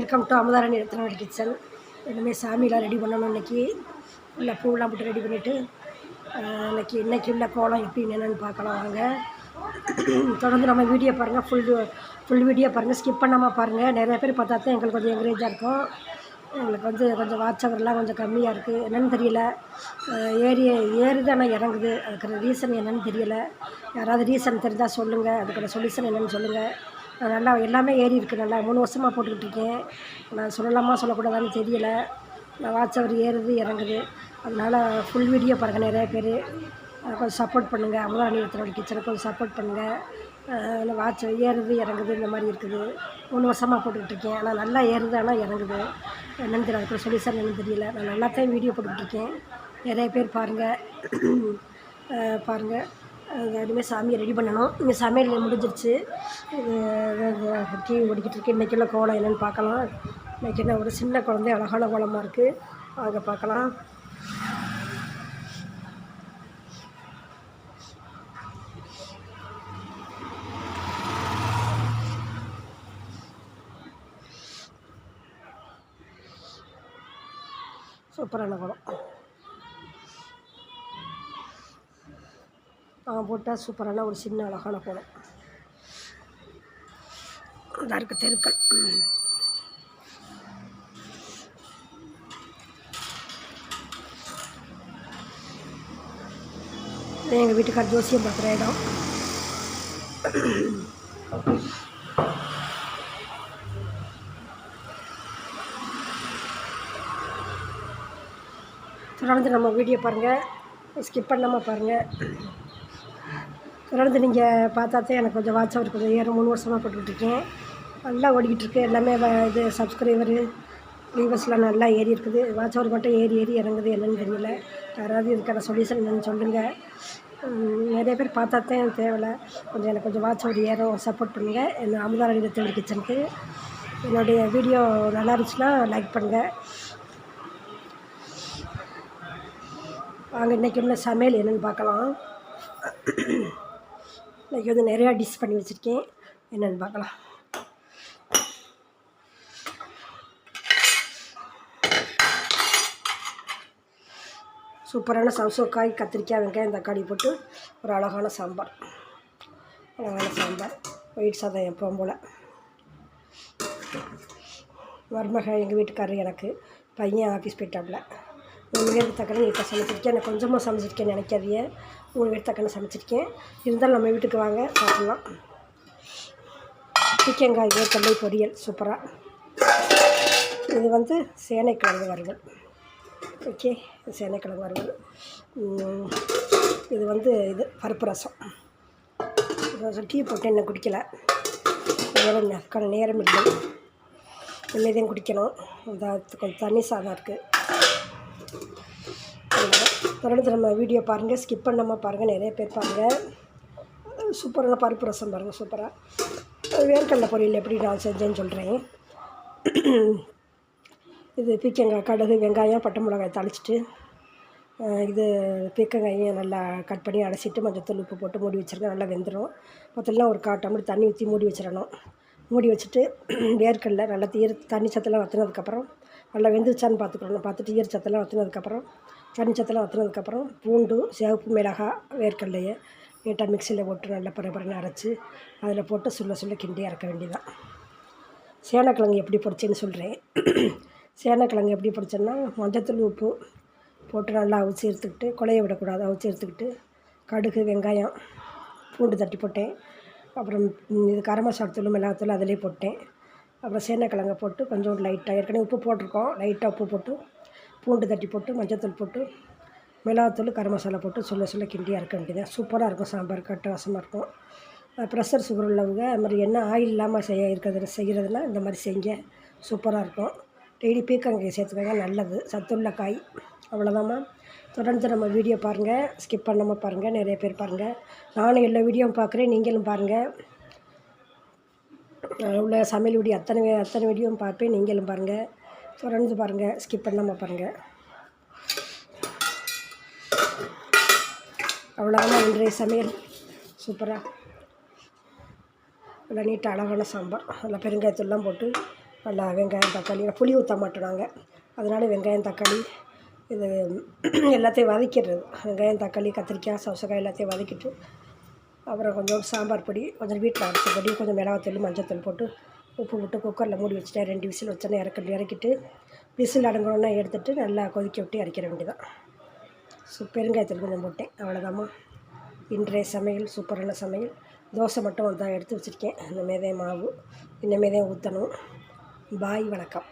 Welcome to Amutharani Rathnavadi kitchen. எல்லாமே சாமியெலாம் ready பண்ணணும் இன்றைக்கி உள்ள பூவெலாம் போட்டு ரெடி பண்ணிவிட்டு இன்றைக்கி இன்றைக்கி உள்ள கோலம் எப்படி என்னென்னு பார்க்கலாம் வாங்க. தொடர்ந்து நம்ம வீடியோ பாருங்கள் ஃபுல் ஃபுல் வீடியோ பாருங்கள் ஸ்கிப் பண்ணாமல் பாருங்கள் நிறைய பேர் பார்த்தா தான் எங்களுக்கு கொஞ்சம் என்கரேஜாக இருக்கும். எங்களுக்கு வந்து கொஞ்சம் வாட்சவர்லாம் கொஞ்சம் கம்மியாக இருக்குது என்னென்னு தெரியல. ஏறி ஏறுது ஆனால் இறங்குது. அதுக்கு ரீசன் என்னென்னு தெரியல. யாராவது ரீசன் தெரிஞ்சால் சொல்லுங்கள் அதுக்கான சொல்யூஷன் என்னென்னு சொல்லுங்கள் நல்லா எல்லாமே ஏறி இருக்குது நல்லா மூணு வருஷமாக போட்டுக்கிட்டு இருக்கேன். நான் சொல்லலாமா சொல்லக்கூடாதான்னு தெரியலை. நான் வாட்ஸ்அவர் ஏறுது இறங்குது. அதனால் ஃபுல் வீடியோ பாருங்கள் நிறைய பேர். கொஞ்சம் சப்போர்ட் பண்ணுங்கள் அமுதாணி ரத்னோட கிச்சனை கொஞ்சம் சப்போர்ட் பண்ணுங்கள் வாட்ச் ஏறுது இறங்குது இந்த மாதிரி இருக்குது. மூணு வருஷமாக போட்டுக்கிட்டு இருக்கேன். ஆனால் நல்லா ஏறுது ஆனால் இறங்குது. என்னென்னு தெரியல. அதுக்கு சார் என்னன்னு தெரியல. நான் நல்லாத்தான் வீடியோ போட்டுக்கிட்டு இருக்கேன். நிறைய பேர் பாருங்கள் பாருங்கள் அதுமாதிரி சாமியை ரெடி பண்ணணும். இங்கே சமையல் முடிஞ்சிருச்சு. டிவி ஓடிக்கிட்டு இருக்கு. இன்றைக்குள்ள கோலம் என்னென்னு பார்க்கலாம். இன்றைக்கி என்ன ஒரு சின்ன குழந்தை அழகான கோலமாக இருக்குது அங்கே பார்க்கலாம். சூப்பரான குளம் போட்டால் சூப்பரான ஒரு சின்ன அழகான கோலம். இதாக இருக்குது தெருக்கள். எங்கள் வீட்டுக்கார் ஜோசியம் பார்க்குற இடம். தொடர்ந்து நம்ம வீடியோ பாருங்கள் ஸ்கிப் பண்ணாமல் பாருங்கள் தொடர்ந்து நீங்கள் பார்த்தா தான் எனக்கு கொஞ்சம் வாட்ச் அவர் கொஞ்சம் ஏறும் மூணு வருஷமாக போட்டுக்கிட்டுருக்கேன். நல்லா ஓடிக்கிட்டுருக்கு. எல்லாமே இது சப்ஸ்கிரைபரு வியூவர்ஸ்லாம் நல்லா ஏறி இருக்குது. வாட்ச் அவர் மட்டும் ஏறி ஏறி இறங்குது. என்னென்னு தெரியல. யாராவது இதுக்கான சொல்யூஷன் என்னன்னு சொல்லுங்கள் நிறைய பேர் பார்த்தா தான் எனக்கு தேவையில்லை. கொஞ்சம் எனக்கு கொஞ்சம் வாட்ச் அவர் ஏறும். சப்போர்ட் பண்ணுங்கள் என்ன அமுதாரணி தமிழ் கிச்சனுக்கு. என்னுடைய வீடியோ நல்லா இருந்துச்சுன்னா லைக் பண்ணுங்கள் வாங்க இன்றைக்கி உள்ள சமையல் என்னென்னு பார்க்கலாம். இன்றைக்கி வந்து நிறையா டிஷ் பண்ணி வச்சுருக்கேன். என்னென்னு பார்க்கலாம். சூப்பரான சவுசோக்காய் கத்திரிக்காய் வெங்காயம் தக்காளி போட்டு ஒரு அழகான சாம்பார். அழகான சாம்பார். ஒயிட் சாதம் எப்பவும் போல் மருமக எங்கள் வீட்டுக்காரர் எனக்கு பையன் ஆஃபீஸ் போயிட்டாப்புல. மூணு தக்காளி தக்கன இப்போ சமைச்சிருக்கேன் எனக்கு கொஞ்சமாக சமைச்சிருக்கேன் நினைக்காதீங்க. மூணு பேர் தக்காளி சமைச்சிருக்கேன். இருந்தாலும் நம்ம வீட்டுக்கு வாங்க சாப்பிட்லாம். சிக்கங்காய் வேர்க்கடலை பொரியல் சூப்பராக இது வந்து சேனைக்கிழங்கு வறுவல். ஓகே சேனைக்கிழங்கு வறுவல். இது வந்து இது பருப்பு ரசம். ரசம் டீ போட்டு என்ன குடிக்கல. நேரம் நேரம் இல்லை. இனிமேதான் குடிக்கணும். இந்த கொஞ்சம் தண்ணி சாதம் இருக்குது தொடர்ந்து நம்ம வீடியோ பாருங்கள் ஸ்கிப் பண்ணாமல் பாருங்கள் நிறைய பேர் பாருங்கள் சூப்பரான பருப்பு ரசம் பாருங்கள் சூப்பராக வேர்க்கடலை பொரியல் எப்படி நான் செஞ்சேன்னு சொல்கிறேன் இது பீக்கங்காய் கடுகு வெங்காயம் பட்டை மிளகாய் தாளிச்சிட்டு இது பீக்கங்காயும் நல்லா கட் பண்ணி அலசிட்டு மஞ்சத்தூள் உப்பு போட்டு மூடி வச்சுருக்கேன் நல்லா வெந்துடும் மொத்தம்லாம் ஒரு கால் டம்ளர் தண்ணி ஊற்றி மூடி வச்சிடணும். மூடி வச்சுட்டு வேர்க்கடல நல்லா ஈர தண்ணி சத்தெல்லாம் வற்றினதுக்கப்புறம் நல்லா வெந்துச்சான்னு பார்த்துக்கணும். பார்த்துட்டு ஈர சத்தெல்லாம் வற்றினதுக்கப்புறம் தண்ணி சத்தெல்லாம் வற்றினதுக்கப்புறம் பூண்டு சிவப்பு மிளகாய் வேர்க்கடலையை நீட்டாக மிக்சியில் போட்டு நல்லா பரபரன்னு அரைச்சி அதில் போட்டு சுள்ள சுள்ள கிண்டி இறக்க வேண்டியதான் சேனக்கிழங்கு எப்படி பொடிச்சேன்னு சொல்கிறேன் சேனக்கிழங்கு எப்படி பொடிச்சேன்னா மஞ்சத்தூள் உப்பு போட்டு நல்லா அவிச்சு எடுத்துக்கிட்டு குழைய விடக்கூடாது அவிச்சு எடுத்துக்கிட்டு கடுகு வெங்காயம் பூண்டு தட்டி போட்டேன். அப்புறம் இது கரம் மசாலா தூள் மிளகாத்தூள் அதிலே போட்டேன். அப்புறம் சேனக்கிழங்கை போட்டு கொஞ்சம் லைட்டாக ஏற்கனவே உப்பு போட்டிருக்கோம். லைட்டாக உப்பு போட்டு பூண்டு தட்டி போட்டு மஞ்சத்தூள் போட்டு மிளகாத்தூள் கரம் மசாலா போட்டு சொல்ல சொல்ல கிண்டியாக இருக்க வேண்டியதான் சூப்பராக இருக்கும் சாம்பார் கட்டவாசமாக இருக்கும். ப்ரெஷர் சுகர் உள்ளவங்க அது மாதிரி என்ன ஆயில் இல்லாமல் செய்ய இருக்கிறது செய்கிறதுனா இந்த மாதிரி செய்ய சூப்பராக இருக்கும். டெய்லி பீக்கங்காய் சேர்த்துக்கங்க நல்லது. சத்துள்ள காய் அவ்வளோதாம்மா தொடர்ந்து நம்ம வீடியோ பாருங்கள் ஸ்கிப் பண்ணாமல் பாருங்கள் நிறைய பேர் பாருங்கள் நானும் எல்லா வீடியோவும் பார்க்குறேன் நீங்களும் பாருங்கள் உள்ள சமையல் வீடியோ அத்தனை அத்தனை வீடியோவும் பார்ப்பேன் நீங்களும் பாருங்கள் தொடர்ந்து பாருங்கள் ஸ்கிப் பண்ணாமல் பாருங்கள் அவ்வளோதான் இன்றைய சமையல். சூப்பராக நல்லா நீட்டாக அழகான சாம்பார். நல்லா பெருங்காயத்தூள்லாம் போட்டு நல்லா வெங்காயம் தக்காளி புளி ஊற்ற மாட்டோம் நாங்கள் அதனால வெங்காயம் தக்காளி இது எல்லாத்தையும் வதக்கிடுறது. வெங்காயம் தக்காளி கத்திரிக்காய் சவுசக்காய் எல்லாத்தையும் வதக்கிட்டு அப்புறம் கொஞ்சம் சாம்பார் பொடி கொஞ்சம் வீட்டில் அரைச்ச பொடி கொஞ்சம் மிளகாத்தூள் மஞ்சத்தூள் போட்டு உப்பு விட்டு குக்கரில் மூடி வச்சுட்டேன். ரெண்டு விசில் வச்சோன்னே இறக்கி இறக்கிட்டு விசில் அடங்கணும்னா எடுத்துட்டு நல்லா கொதிக்க விட்டு இறக்கிற வேண்டியதான் ஸோ பெருங்காயத்தில் கொஞ்சம் போட்டேன். அவ்வளோதாம்மா இன்றைய சமையல் சூப்பரான சமையல். தோசை மட்டும் தான் எடுத்து வச்சுருக்கேன். இனிமேதே மாவு இனிமேதே ஊற்றணும் பாய் வணக்கம்.